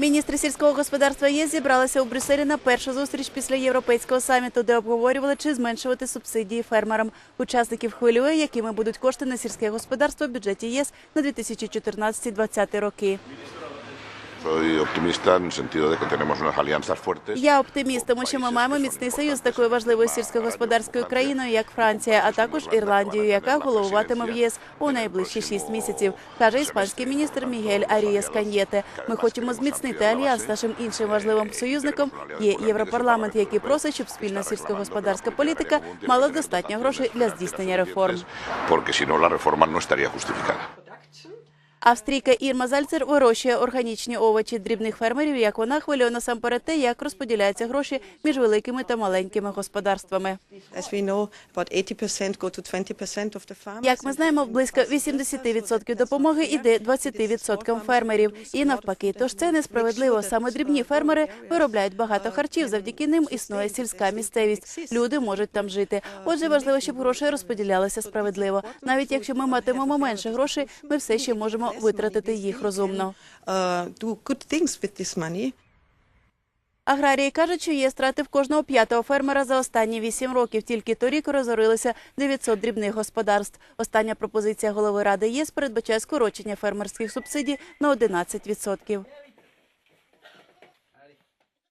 Міністри сільського господарства ЄС зібралися у Брюсселі на першу зустріч після європейського саміту, де обговорювали, чи зменшувати субсидії фермерам. Учасників хвилює, якими будуть кошти на сільське господарство в бюджеті ЄС на 2014-2020 роки. Я оптиміст, тому що ми маємо міцний союз з такою важливою сільськогосподарською країною, як Франція, а також Ірландією, яка головуватиме в єС у найближчі шість місяців, каже іспанський міністр Мігель Арієс Каньєте. Ми хочемо зміцнити альянс. Нашим іншим важливим союзником є Європарламент, який просить, щоб спільна сільськогосподарська політика мала достатньо грошей для здійснення реформ. Австрійка Ірма Зальцер вирощує органічні овочі дрібних фермерів. Як вона хвилює насамперед те, як розподіляються гроші між великими та маленькими господарствами. As we know, about 80% go to 20% of the farmers. Як ми знаємо, близько 80% допомоги йде 20% фермерів. І навпаки, тож це несправедливо. Саме дрібні фермери виробляють багато харчів. Завдяки ним існує сільська місцевість. Люди можуть там жити. Отже, важливо, щоб гроші розподілялися справедливо. Навіть якщо ми матимемо менше грошей, ми все ще можемо витратити їх розумно. Money. Аграрії кажуть, що є страти в кожного п'ятого фермера за останні вісім років. Тільки торік розорилися 900 дрібних господарств. Остання пропозиція голови ради ЄС передбачає скорочення фермерських субсидій на 11%.